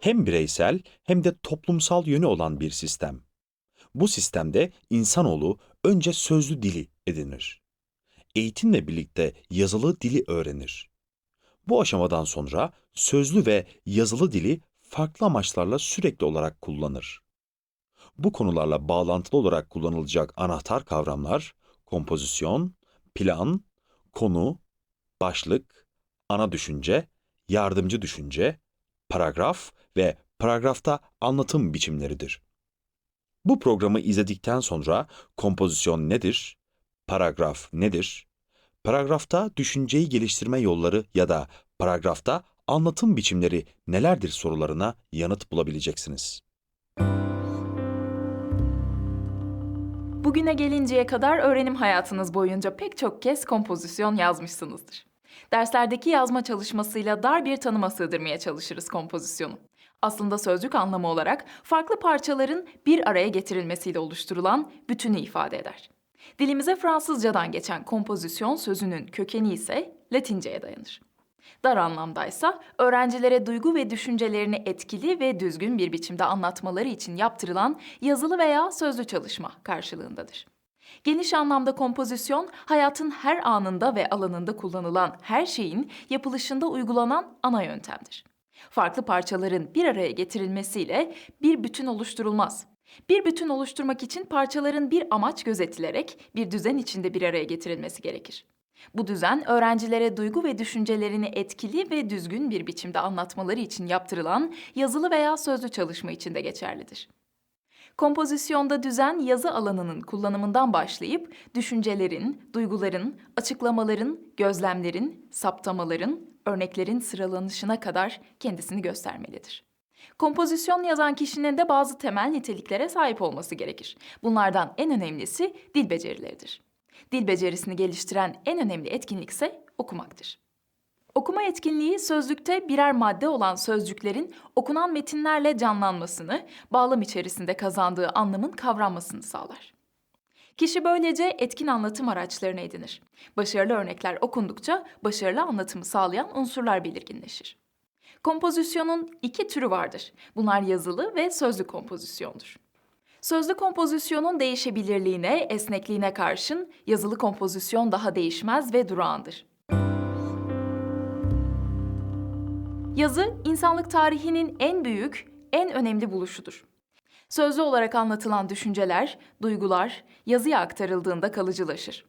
Hem bireysel hem de toplumsal yönü olan bir sistem. Bu sistemde insanoğlu önce sözlü dili edinir. Eğitimle birlikte yazılı dili öğrenir. Bu aşamadan sonra sözlü ve yazılı dili farklı amaçlarla sürekli olarak kullanır. Bu konularla bağlantılı olarak kullanılacak anahtar kavramlar kompozisyon, plan, konu, başlık, ana düşünce, yardımcı düşünce, paragraf ve paragrafta anlatım biçimleridir. Bu programı izledikten sonra kompozisyon nedir, paragraf nedir, paragrafta düşünceyi geliştirme yolları ya da paragrafta anlatım biçimleri nelerdir sorularına yanıt bulabileceksiniz. Bugüne gelinceye kadar öğrenim hayatınız boyunca pek çok kez kompozisyon yazmışsınızdır. Derslerdeki yazma çalışmasıyla dar bir tanıma sığdırmaya çalışırız kompozisyonu. Aslında sözcük anlamı olarak farklı parçaların bir araya getirilmesiyle oluşturulan bütünü ifade eder. Dilimize Fransızcadan geçen kompozisyon sözünün kökeni ise Latince'ye dayanır. Dar anlamdaysa öğrencilere duygu ve düşüncelerini etkili ve düzgün bir biçimde anlatmaları için yaptırılan yazılı veya sözlü çalışma karşılığındadır. Geniş anlamda kompozisyon, hayatın her anında ve alanında kullanılan her şeyin yapılışında uygulanan ana yöntemdir. Farklı parçaların bir araya getirilmesiyle bir bütün oluşturulmaz. Bir bütün oluşturmak için parçaların bir amaç gözetilerek bir düzen içinde bir araya getirilmesi gerekir. Bu düzen öğrencilere duygu ve düşüncelerini etkili ve düzgün bir biçimde anlatmaları için yaptırılan yazılı veya sözlü çalışma için de geçerlidir. Kompozisyonda düzen yazı alanının kullanımından başlayıp düşüncelerin, duyguların, açıklamaların, gözlemlerin, saptamaların, örneklerin sıralanışına kadar kendisini göstermelidir. Kompozisyon yazan kişinin de bazı temel niteliklere sahip olması gerekir. Bunlardan en önemlisi dil becerileridir. Dil becerisini geliştiren en önemli etkinlik ise okumaktır. Okuma etkinliği sözlükte birer madde olan sözcüklerin okunan metinlerle canlanmasını, bağlam içerisinde kazandığı anlamın kavranmasını sağlar. Kişi böylece etkin anlatım araçlarını edinir. Başarılı örnekler okundukça başarılı anlatımı sağlayan unsurlar belirginleşir. Kompozisyonun iki türü vardır. Bunlar yazılı ve sözlü kompozisyondur. Sözlü kompozisyonun değişebilirliğine, esnekliğine karşın yazılı kompozisyon daha değişmez ve durağandır. Yazı, insanlık tarihinin en büyük, en önemli buluşudur. Sözlü olarak anlatılan düşünceler, duygular yazıya aktarıldığında kalıcılaşır.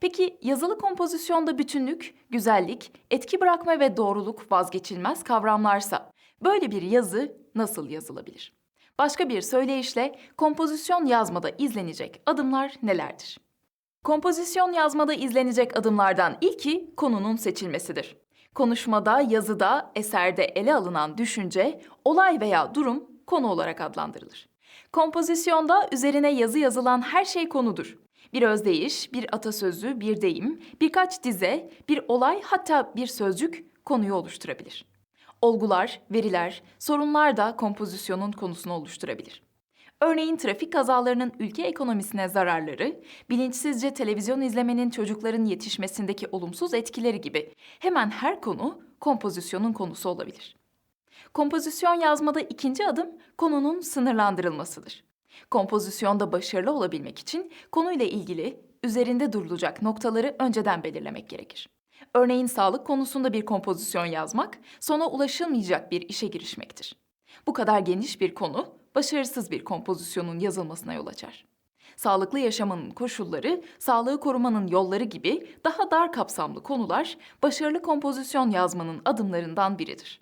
Peki yazılı kompozisyonda bütünlük, güzellik, etki bırakma ve doğruluk vazgeçilmez kavramlarsa böyle bir yazı nasıl yazılabilir? Başka bir söyleyişle kompozisyon yazmada izlenecek adımlar nelerdir? Kompozisyon yazmada izlenecek adımlardan ilki konunun seçilmesidir. Konuşmada, yazıda, eserde ele alınan düşünce, olay veya durum konu olarak adlandırılır. Kompozisyonda üzerine yazı yazılan her şey konudur. Bir özdeyiş, bir atasözü, bir deyim, birkaç dize, bir olay hatta bir sözcük konuyu oluşturabilir. Olgular, veriler, sorunlar da kompozisyonun konusunu oluşturabilir. Örneğin trafik kazalarının ülke ekonomisine zararları, bilinçsizce televizyon izlemenin çocukların yetişmesindeki olumsuz etkileri gibi hemen her konu kompozisyonun konusu olabilir. Kompozisyon yazmada ikinci adım konunun sınırlandırılmasıdır. Kompozisyonda başarılı olabilmek için konuyla ilgili üzerinde durulacak noktaları önceden belirlemek gerekir. Örneğin sağlık konusunda bir kompozisyon yazmak, sona ulaşılmayacak bir işe girişmektir. Bu kadar geniş bir konu, başarısız bir kompozisyonun yazılmasına yol açar. Sağlıklı yaşamın koşulları, sağlığı korumanın yolları gibi daha dar kapsamlı konular başarılı kompozisyon yazmanın adımlarından biridir.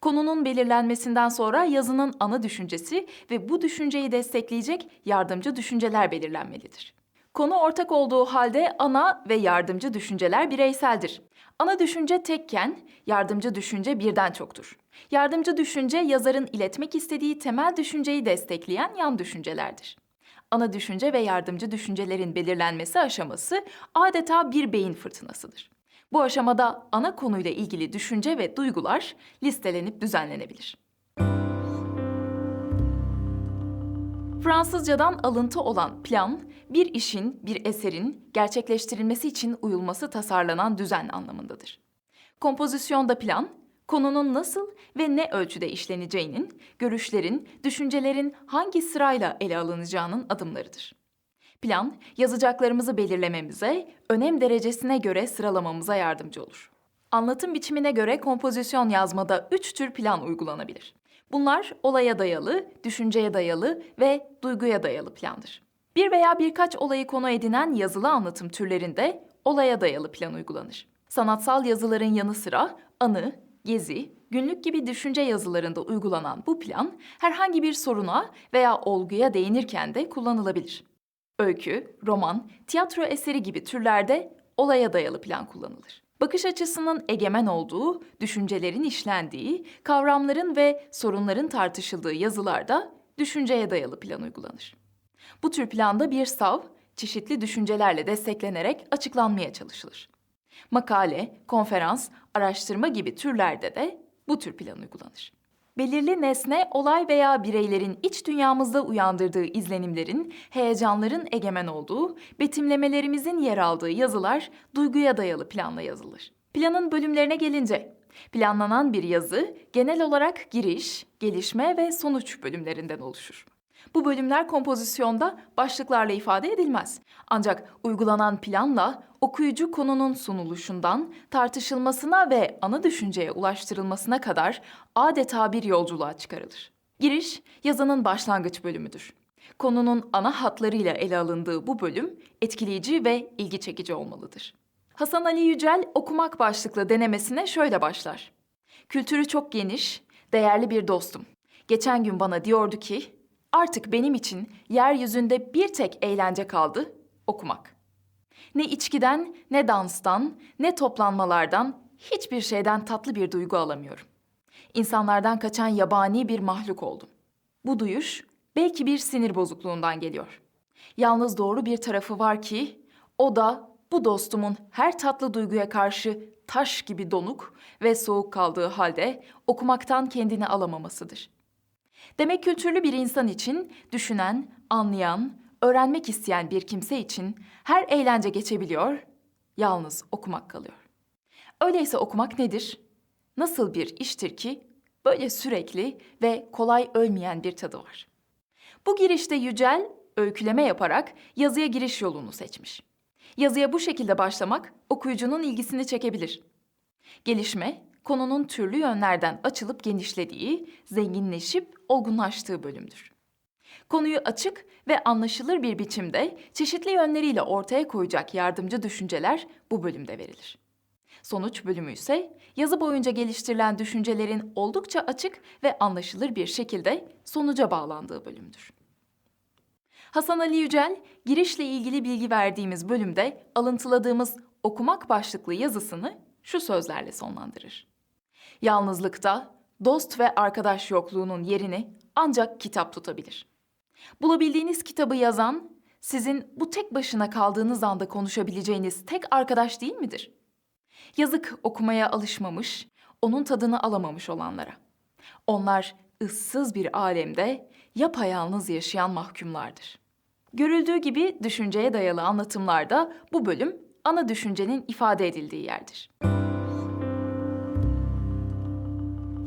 Konunun belirlenmesinden sonra yazının ana düşüncesi ve bu düşünceyi destekleyecek yardımcı düşünceler belirlenmelidir. Konu ortak olduğu halde ana ve yardımcı düşünceler bireyseldir. Ana düşünce tekken, yardımcı düşünce birden çoktur. Yardımcı düşünce yazarın iletmek istediği temel düşünceyi destekleyen yan düşüncelerdir. Ana düşünce ve yardımcı düşüncelerin belirlenmesi aşaması adeta bir beyin fırtınasıdır. Bu aşamada ana konuyla ilgili düşünce ve duygular listelenip düzenlenebilir. Fransızcadan alıntı olan plan, bir işin, bir eserin gerçekleştirilmesi için uyulması tasarlanan düzen anlamındadır. Kompozisyonda plan, konunun nasıl ve ne ölçüde işleneceğinin, görüşlerin, düşüncelerin hangi sırayla ele alınacağının adımlarıdır. Plan, yazacaklarımızı belirlememize, önem derecesine göre sıralamamıza yardımcı olur. Anlatım biçimine göre kompozisyon yazmada üç tür plan uygulanabilir. Bunlar olaya dayalı, düşünceye dayalı ve duyguya dayalı plandır. Bir veya birkaç olayı konu edinen yazılı anlatım türlerinde olaya dayalı plan uygulanır. Sanatsal yazıların yanı sıra anı, gezi, günlük gibi düşünce yazılarında uygulanan bu plan herhangi bir soruna veya olguya değinirken de kullanılabilir. Öykü, roman, tiyatro eseri gibi türlerde olaya dayalı plan kullanılır. Bakış açısının egemen olduğu, düşüncelerin işlendiği, kavramların ve sorunların tartışıldığı yazılarda düşünceye dayalı plan uygulanır. Bu tür planda bir sav, çeşitli düşüncelerle desteklenerek açıklanmaya çalışılır. Makale, konferans, araştırma gibi türlerde de bu tür plan uygulanır. Belirli nesne, olay veya bireylerin iç dünyamızda uyandırdığı izlenimlerin, heyecanların egemen olduğu, betimlemelerimizin yer aldığı yazılar duyguya dayalı planla yazılır. Planın bölümlerine gelince, planlanan bir yazı genel olarak giriş, gelişme ve sonuç bölümlerinden oluşur. Bu bölümler kompozisyonda başlıklarla ifade edilmez. Ancak uygulanan planla okuyucu konunun sunuluşundan tartışılmasına ve ana düşünceye ulaştırılmasına kadar adeta bir yolculuğa çıkarılır. Giriş, yazının başlangıç bölümüdür. Konunun ana hatlarıyla ele alındığı bu bölüm etkileyici ve ilgi çekici olmalıdır. Hasan Ali Yücel okumak başlıklı denemesine şöyle başlar. Kültürü çok geniş, değerli bir dostum. Geçen gün bana diyordu ki, artık benim için yeryüzünde bir tek eğlence kaldı, okumak. Ne içkiden, ne danstan, ne toplanmalardan, hiçbir şeyden tatlı bir duygu alamıyorum. İnsanlardan kaçan yabani bir mahluk oldum. Bu duyuş belki bir sinir bozukluğundan geliyor. Yalnız doğru bir tarafı var ki o da bu dostumun her tatlı duyguya karşı taş gibi donuk ve soğuk kaldığı halde okumaktan kendini alamamasıdır. Demek kültürlü bir insan için düşünen, anlayan, öğrenmek isteyen bir kimse için her eğlence geçebiliyor, yalnız okumak kalıyor. Öyleyse okumak nedir? Nasıl bir iştir ki böyle sürekli ve kolay ölmeyen bir tadı var. Bu girişte Yücel öyküleme yaparak yazıya giriş yolunu seçmiş. Yazıya bu şekilde başlamak okuyucunun ilgisini çekebilir. Gelişme, konunun türlü yönlerden açılıp genişlediği, zenginleşip olgunlaştığı bölümdür. Konuyu açık ve anlaşılır bir biçimde çeşitli yönleriyle ortaya koyacak yardımcı düşünceler bu bölümde verilir. Sonuç bölümü ise yazı boyunca geliştirilen düşüncelerin oldukça açık ve anlaşılır bir şekilde sonuca bağlandığı bölümdür. Hasan Ali Yücel, girişle ilgili bilgi verdiğimiz bölümde alıntıladığımız okumak başlıklı yazısını şu sözlerle sonlandırır. Yalnızlıkta dost ve arkadaş yokluğunun yerini ancak kitap tutabilir. Bulabildiğiniz kitabı yazan, sizin bu tek başına kaldığınız anda konuşabileceğiniz tek arkadaş değil midir? Yazık okumaya alışmamış, onun tadını alamamış olanlara. Onlar ıssız bir alemde yapayalnız yaşayan mahkumlardır. Görüldüğü gibi düşünceye dayalı anlatımlarda bu bölüm ana düşüncenin ifade edildiği yerdir.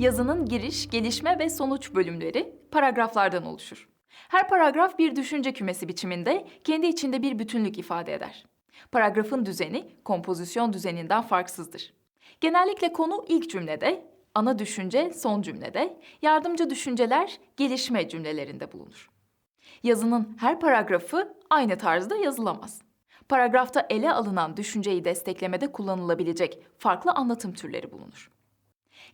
Yazının giriş, gelişme ve sonuç bölümleri paragraflardan oluşur. Her paragraf bir düşünce kümesi biçiminde kendi içinde bir bütünlük ifade eder. Paragrafın düzeni kompozisyon düzeninden farksızdır. Genellikle konu ilk cümlede, ana düşünce son cümlede, yardımcı düşünceler gelişme cümlelerinde bulunur. Yazının her paragrafı aynı tarzda yazılamaz. Paragrafta ele alınan düşünceyi desteklemede kullanılabilecek farklı anlatım türleri bulunur.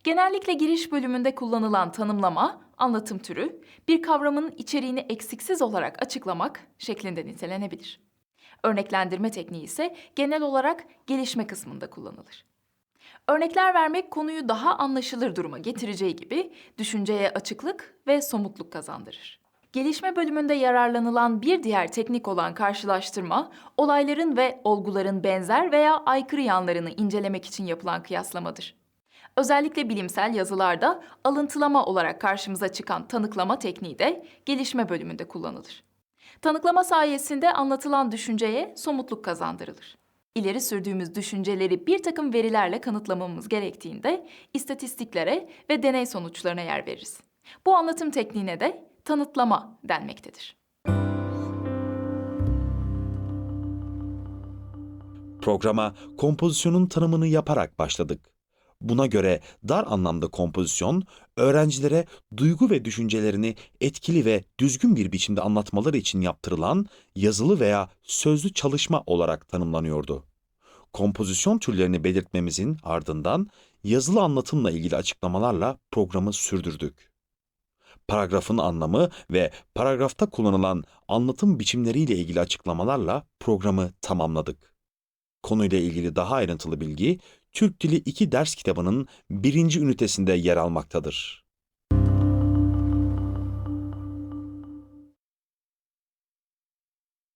Genellikle giriş bölümünde kullanılan tanımlama, anlatım türü, bir kavramın içeriğini eksiksiz olarak açıklamak şeklinde nitelenebilir. Örneklendirme tekniği ise genel olarak gelişme kısmında kullanılır. Örnekler vermek konuyu daha anlaşılır duruma getireceği gibi düşünceye açıklık ve somutluk kazandırır. Gelişme bölümünde yararlanılan bir diğer teknik olan karşılaştırma, olayların ve olguların benzer veya aykırı yanlarını incelemek için yapılan kıyaslamadır. Özellikle bilimsel yazılarda alıntılama olarak karşımıza çıkan tanıklama tekniği de gelişme bölümünde kullanılır. Tanıklama sayesinde anlatılan düşünceye somutluk kazandırılır. İleri sürdüğümüz düşünceleri bir takım verilerle kanıtlamamız gerektiğinde istatistiklere ve deney sonuçlarına yer veririz. Bu anlatım tekniğine de tanıtlama denmektedir. Programa kompozisyonun tanımını yaparak başladık. Buna göre dar anlamda kompozisyon, öğrencilere duygu ve düşüncelerini etkili ve düzgün bir biçimde anlatmaları için yaptırılan yazılı veya sözlü çalışma olarak tanımlanıyordu. Kompozisyon türlerini belirtmemizin ardından yazılı anlatımla ilgili açıklamalarla programı sürdürdük. Paragrafın anlamı ve paragrafta kullanılan anlatım biçimleriyle ilgili açıklamalarla programı tamamladık. Konuyla ilgili daha ayrıntılı bilgi Türk Dili 2 ders kitabının birinci ünitesinde yer almaktadır.